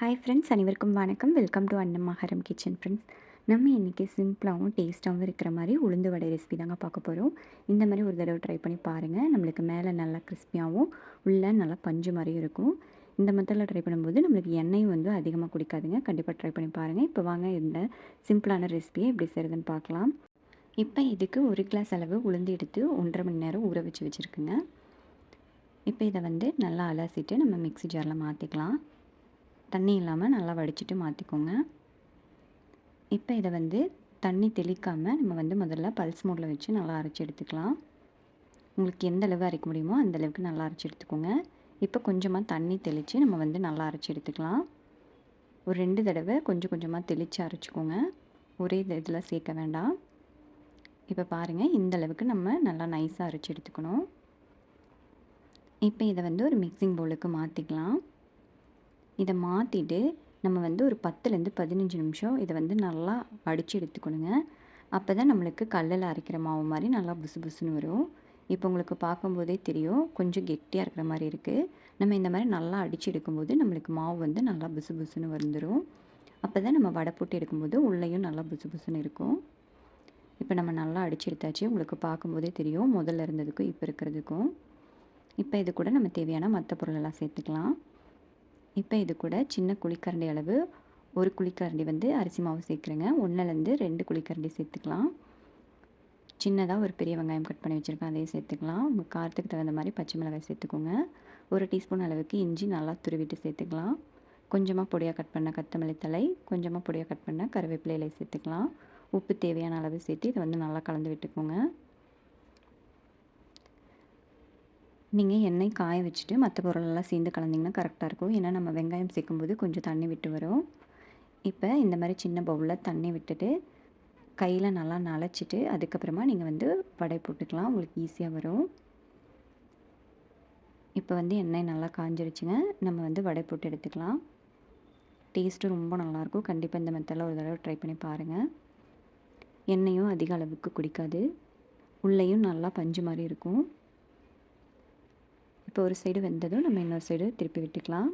Hi friends அனைவருக்கும் வணக்கம். Welcome to அன்னமஹரம் கிச்சன் ஃப்ரெண்ட்ஸ் நம்ம இன்றைக்கி சிம்பிளாகவும் டேஸ்ட்டாகவும் இருக்கிற மாதிரி உளுந்து வடை ரெசிபி தாங்க பார்க்க போகிறோம் இந்த மாதிரி ஒரு தடவை ட்ரை பண்ணி பாருங்கள் நம்மளுக்கு மேலே நல்லா கிறிஸ்பியாகவும் உள்ளே நல்லா பஞ்சு மாதிரியும் இருக்கும். இந்த மெத்தடில் ட்ரை பண்ணும்போது நம்மளுக்கு எண்ணெயும் வந்து அதிகமாக குடிக்காதுங்க. கண்டிப்பாக ட்ரை பண்ணி பாருங்கள் இப்போ வாங்க இந்த சிம்பிளான ரெசிபியை எப்படி செய்கிறதுன்னு பார்க்கலாம். இப்போ இதுக்கு ஒரு கிளாஸ் அளவு உளுந்து எடுத்து ஒன்றரை மணி நேரம் ஊற வச்சு வச்சுருக்குங்க. இப்போ இதை வந்து நல்லா அலசிட்டு நம்ம மிக்ஸி ஜாரில் மாற்றிக்கலாம் தண்ணி இல்லாமல் நல்லா வடிச்சிட்டு மாற்றிக்கோங்க இப்போ இதை வந்து தண்ணி தெளிக்காமல் நம்ம வந்து முதல்ல பல்ஸ் மோடில் வச்சு நல்லா அரைச்சி எடுத்துக்கலாம். உங்களுக்கு எந்த அளவு அரைக்க முடியுமோ அந்த அளவுக்கு நல்லா அரைச்சி எடுத்துக்கோங்க. இப்போ கொஞ்சமாக தண்ணி தெளித்து நம்ம வந்து நல்லா அரைச்சி எடுத்துக்கலாம். ஒரு ரெண்டு தடவை கொஞ்சம் கொஞ்சமாக தெளித்து அரைச்சிக்கோங்க. ஒரே இதில் சேர்க்க வேண்டாம். இப்போ பாருங்கள் இந்த அளவுக்கு நம்ம நல்லா நைஸாக அரைச்சி எடுத்துக்கணும். இப்போ இதை வந்து ஒரு மிக்சிங் பவுலுக்கு மாற்றிக்கலாம் இதை மாற்றிட்டு நம்ம வந்து ஒரு பத்துலேருந்து பதினஞ்சு நிமிஷம் இதை வந்து நல்லா அடித்து எடுத்துக்கணுங்க. அப்போ தான் நம்மளுக்கு கல்லில் அரைக்கிற மாவு மாதிரி நல்லா புசு புசுன்னு வரும். இப்போ உங்களுக்கு பார்க்கும்போதே தெரியும் கொஞ்சம் கெட்டியாக இருக்கிற மாதிரி இருக்குது நம்ம இந்த மாதிரி நல்லா அடித்து எடுக்கும்போது நம்மளுக்கு மாவு வந்து நல்லா புசு புசுன்னு வந்துடும் அப்போ தான் நம்ம வடை போட்டு எடுக்கும்போது உள்ளேயும் நல்லா புசு புசுன்னு இருக்கும். இப்போ நம்ம நல்லா அடித்து எடுத்தாச்சு. உங்களுக்கு பார்க்கும்போதே தெரியும் முதல்ல இருந்ததுக்கும் இப்போ இருக்கிறதுக்கும். இப்போ இது கூட நம்ம தேவையான மற்ற பொருளெல்லாம் சேர்த்துக்கலாம். இப்போ இது கூட சின்ன குழிக்கரண்டி அளவு ஒரு குழிக்கரண்டி வந்து அரிசி மாவு சேர்க்குறேங்க. ஒன்றுலேருந்து ரெண்டு குழிக்கரண்டி சேர்த்துக்கலாம். சின்னதாக ஒரு பெரிய வெங்காயம் கட் பண்ணி வச்சுருக்கேன் அதையும் சேர்த்துக்கலாம். உங்கள் காரத்துக்கு தகுந்த மாதிரி பச்சை மிளகாய் சேர்த்துக்கோங்க. ஒரு டீஸ்பூன் அளவுக்கு இஞ்சி நல்லா துருவிட்டு சேர்த்துக்கலாம். கொஞ்சமாக பொடியாக கட் பண்ண கொத்தமல்லி தலை கொஞ்சமாக பொடியாக கட் பண்ண கருவேப்பிலை சேர்த்துக்கலாம். உப்பு தேவையான அளவு சேர்த்து இதை வந்து நல்லா கலந்து விட்டுக்கோங்க. நீங்கள் எண்ணெய் காய வச்சுட்டு மற்ற பொருளெல்லாம் சேர்ந்து கலந்திங்கன்னா கரெக்டாக இருக்கும். ஏன்னா நம்ம வெங்காயம் சேர்க்கும்போது கொஞ்சம் தண்ணி விட்டு வரும். இப்போ இந்த மாதிரி சின்ன பவுலில் தண்ணி விட்டுட்டு கையில் நல்லா நனைச்சிட்டு அதுக்கப்புறமா நீங்கள் வந்து வடை போட்டுக்கலாம். உங்களுக்கு ஈஸியாக வரும். இப்போ வந்து எண்ணெய் நல்லா காஞ்சிருச்சுங்க. நம்ம வந்து வடை போட்டு எடுத்துக்கலாம். டேஸ்ட்டு ரொம்ப நல்லாயிருக்கும் கண்டிப்பாக இந்த மெத்தடில் ஒரு தடவை ட்ரை பண்ணி பாருங்கள் எண்ணெயும் அதிக அளவுக்கு குடிக்காது. உள்ளேயும் நல்லா பஞ்சு மாதிரி இருக்கும். இப்போ ஒரு சைடு வெந்ததும் நம்ம இன்னொரு சைடு திருப்பி விட்டுக்கலாம்.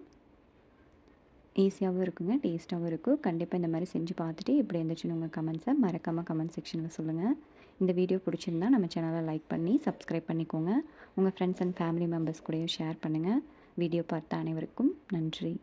ஈஸியாகவும் இருக்குங்க டேஸ்ட்டாகவும் இருக்கும் கண்டிப்பாக இந்த மாதிரி செஞ்சு பார்த்துட்டு எப்படி இருந்துச்சுன்னு உங்கள் கமெண்ட்ஸை மறக்காமல் கமெண்ட் செக்ஷனில் சொல்லுங்கள் இந்த வீடியோ பிடிச்சிருந்தா நம்ம சேனலை லைக் பண்ணி சப்ஸ்கிரைப் பண்ணிக்கோங்க. உங்கள் ஃப்ரெண்ட்ஸ் அண்ட் ஃபேமிலி மெம்பர்ஸ் கூடயும் ஷேர் பண்ணுங்கள் வீடியோ பார்த்த அனைவருக்கும் நன்றி.